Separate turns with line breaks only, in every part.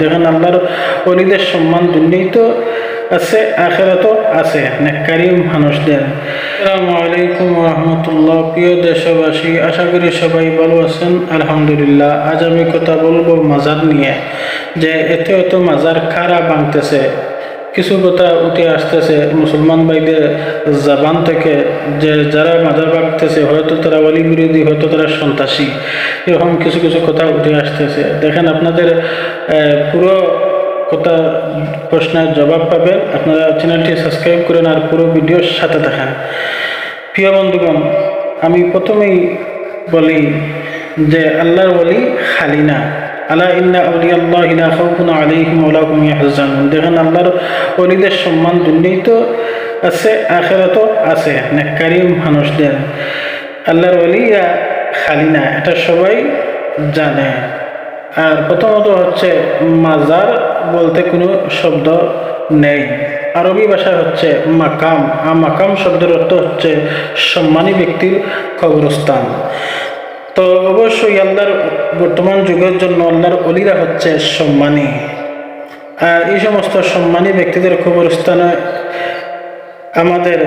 দেখেন আল্লাহর সম্মান আছে, আখেরাতও আছে, নেককারী মানুষদের। আসসালামু আলাইকুম প্রিয় দেশবাসী, আশা করি সবাই ভালো আছেন। আলহামদুলিল্লাহ, আজ আমি কথা বলব মাজার নিয়ে। যে এত এত মাজার খারা ভাঙতেছে। কিছু কথা উঠে আসতেছে, মুসলমান ভাইদের জাবান থেকে যে যারা মাজার ভাঙতেছে হয়তো তারা অলি বিরোধী, হয়তো তারা সন্ত্রাসী, এরকম কিছু কিছু কথা উঠে আসতেছে। দেখেন আপনাদের পুরো কথা প্রশ্নের জবাব পাবেন। আপনারা চ্যানেলটি সাবস্ক্রাইব করেন আর পুরো ভিডিওর সাথে দেখেন প্রিয় বন্ধুগণ, আমি প্রথমেই বলি যে আল্লাহর বলি খালি না। আলা ইন্না আউলিয়াল্লাহ লা খাউফুন আলাইহিম ওয়া লা হুম ইয়াহজানুন। দেখেন আল্লাহর ওলিদের সম্মান দুনিয়ায় তো আছে, আখেরাতও আছে, নেককারী মানুষদের। আল্লাহর ওলিরা খালি না, এটা সবাই জানে। আর প্রথমত হচ্ছে মাজার বলতে কোনো শব্দ নেই। আরবি ভাষায় হচ্ছে মাকাম। আর মাকাম শব্দের অর্থ হচ্ছে সম্মানী ব্যক্তির কবরস্থান। তো অবশ্যই আল্লাহর বর্তমান যুগের জন্য আল্লাহর অলিরা হচ্ছে সম্মানী। আর এই সমস্ত সম্মানী ব্যক্তিদের কবরস্থানে আমাদের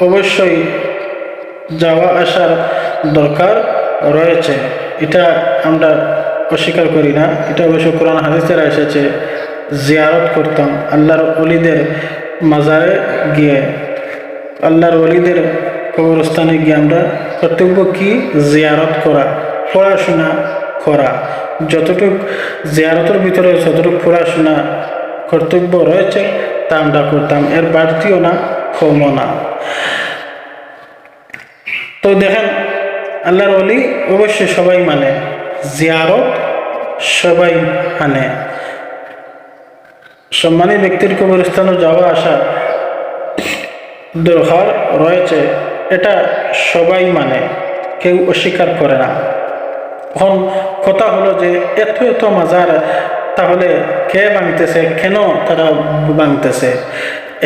অবশ্যই যাওয়া আসার দরকার রয়েছে। এটা আমরা অস্বীকার করি না। এটা অবশ্য কোরআন হাদিসেরা এসেছে, জিয়ারত করতাম আল্লাহর অলিদের মাজারে গিয়ে। আল্লাহর অলিদের কবরস্থানে গিয়ে আমরা কর্তব্য কি জিয়ারত করা, পড়াশোনা করা। যতটুক জিয়ারতের ভিতরে যতটুকু পড়াশোনা কর্তব্য রয়েছে, তা আমরা করতাম। এর বাড়তিও না, কমও না। তো দেখেন, আল্লাহর অলি অবশ্যই সবাই মানে জিয়ারত সবাই মানে। সম্মানী ব্যক্তির কবরস্থানে যাওয়া আসা দরকার রয়েছে। এটা সবাই মানে কেউ অস্বীকার করে না। এখন কথা হলো যে, এত এত মাজার, তাহলে কে ভাঙতেছে? কেন তারা ভাঙতেছে?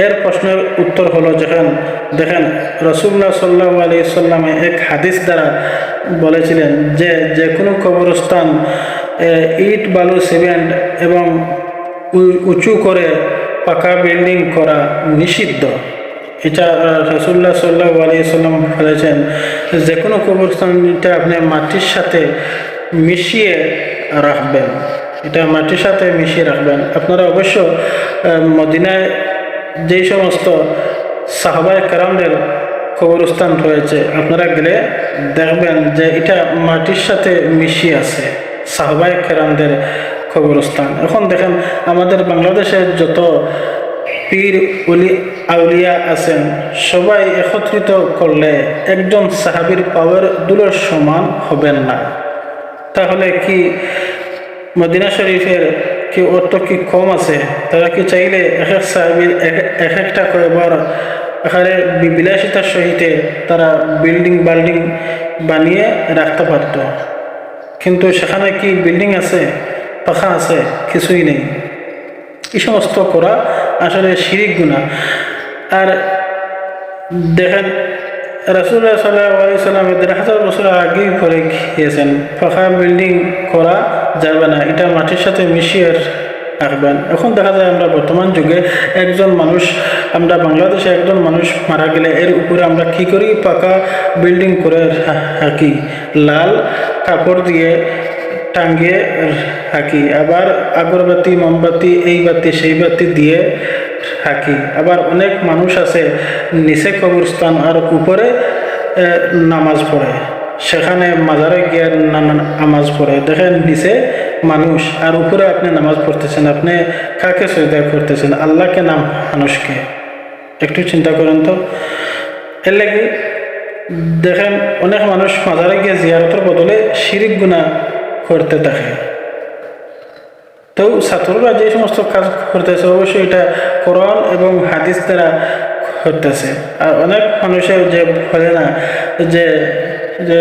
এর প্রশ্নের উত্তর হলো যখন, দেখেন রসুল্লাহ সাল্লাহ আলি সাল্লামে এক হাদিস দ্বারা বলেছিলেন যে যে কোনো কবরস্থান ইট, বালু, সিমেন্ট এবং উঁচু করে পাকা বিল্ডিং করা নিষিদ্ধ। এটা রসুল্লাহ সাল্লাহ আলি সাল্লাম বলেছেন যে কোনো কবরস্থানটা আপনি মাটির সাথে মিশিয়ে রাখবেন। এটা মাটির সাথে মিশিয়ে রাখবেন। আপনারা অবশ্য মদিনায় যেই সমস্ত সাহবায় কারামদের কবরস্থান রয়েছে, আপনারা গেলে দেখবেন যে এটা মাটির সাথে মিশিয়ে আছে, সাহবায় কেরামদের কবরস্থান। এখন দেখেন, আমাদের বাংলাদেশের যত পীর উলি আউলিয়া আছেন। সবাই একত্রিত করলে একজন সাহাবির পাওয়ার দুলোর সমান হবেন না। তাহলে কি মদিনা শরীফের কি অর্থ কি কম আছে? তারা কি চাইলে এক এক সাহাবির এক- এক একটা কয়েকবার এখানে বিলাসিতার সহিতে তারা বিল্ডিং বাল্ডিং বানিয়ে রাখতে পারত? কিন্তু সেখানে কি বিল্ডিং আছে? পাখা আছে? কিছুই নেই। এই সমস্ত করা আসলে শিরিক গুণা আর দেখেন রাসুল্লাহ সাল্লাহ সাল্লাম দেড় হাজার বছর আগেই করে গিয়েছেন। পাকা বিল্ডিং করা যাবে না, এটা মাটির সাথে মিশিয়ে রাখবেন। এখন দেখা যায় আমরা বর্তমান যুগে একজন মানুষ, আমরা বাংলাদেশে একজন মানুষ মারা গেলে এর উপরে আমরা কি করি? পাকা বিল্ডিং করে রাখি। লাল কাপড় দিয়ে টাঙ্গিয়ে রাখি। আবার আগরবাতি, মোমবাতি, এই বাতি, সেই বাতি দিয়ে রাখি। আবার অনেক মানুষ আছে, নিচে কবরস্থান আর উপরে নামাজ পড়ে। সেখানে মাজারে গিয়ে নামাজ পড়ে। দেখেন নিচে মানুষ, আর উপরে আপনি নামাজ পড়তেছেন। আপনি কাকে সজদা করতেছেন? আল্লাহকে নাম মানুষকে? একটু চিন্তা করেন তো। এর লাগে দেখেন, অনেক মানুষ মাজারে গিয়ে জিয়ারতের বদলে শিরিক গুণা করতে থাকে। তো ছাত্ররা যে সমস্ত কাজ করতেছে, অবশ্যই এটা কোরআন এবং হাদিস দ্বারা করতেছে। আর অনেক মানুষের যে বলে না যে যে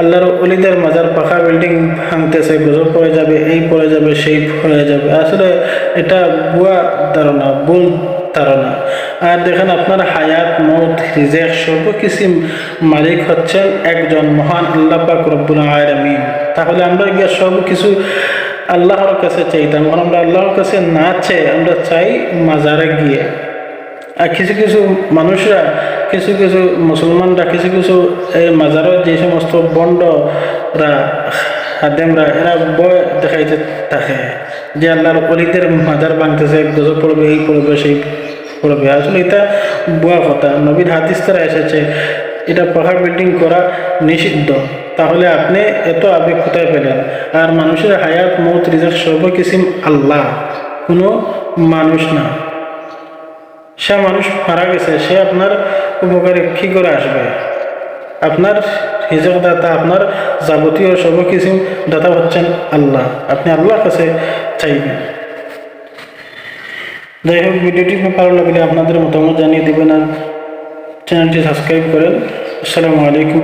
আল্লাহর অলিদের মাজার পাখা বিল্ডিং ভাঙতেছে, গজব পড়ে যাবে, এই পড়ে যাবে, সেই পড়ে যাবে। আসলে এটা ভুয়া ধারণা, ভুল ধারণা আর দেখেন আপনার হায়াত, মৌত, রিজেক সর্বকিছু মালিক হচ্ছেন একজন মহান আল্লাহ পাক রব্বুল আলামিন। তাহলে আমরা গিয়ে সব কিছু আল্লাহর কাছে চাইতাম কারণ আমরা আল্লাহর কাছে না চেয়ে আমরা চাই মাজারে গিয়ে। আর কিছু কিছু মানুষরা, কিছু কিছু মুসলমানরা, কিছু কিছু এই মাজারের যে সমস্ত বন্ডরা, হাদেমরা, এরা বয় দেখাইতে থাকে যে আল্লাহর অলিদের মাজার ভাঙতেছে গজব পড়বে, এই পড়বে, সেই পড়বে আসলে এটা বুয়া কথা। নবীর হাদিস তারা এসেছে, এটা পাহাড় বিল্ডিং করা নিষিদ্ধ। তাহলে আপনি এত আবেগ কোথায় পেলেন? আর মানুষের হায়াত, মৌত রিজার্ভ সর্বকিসিম আল্লাহ, কোনো মানুষ না। সে মানুষ মারা গেছে, সে আপনার উপকারে কী করে আসবে? আপনার হিজক দাতা আপনার যাবতীয় সর্বকিছু দাতা হচ্ছেন আল্লাহ। আপনি আল্লাহর কাছে চাইবেন। যাই হোক, ভিডিওটি ভালো লাগলে আপনাদের মতামত জানিয়ে দেবেন আর চ্যানেলটি সাবস্ক্রাইব করেন। আসসালামু আলাইকুম।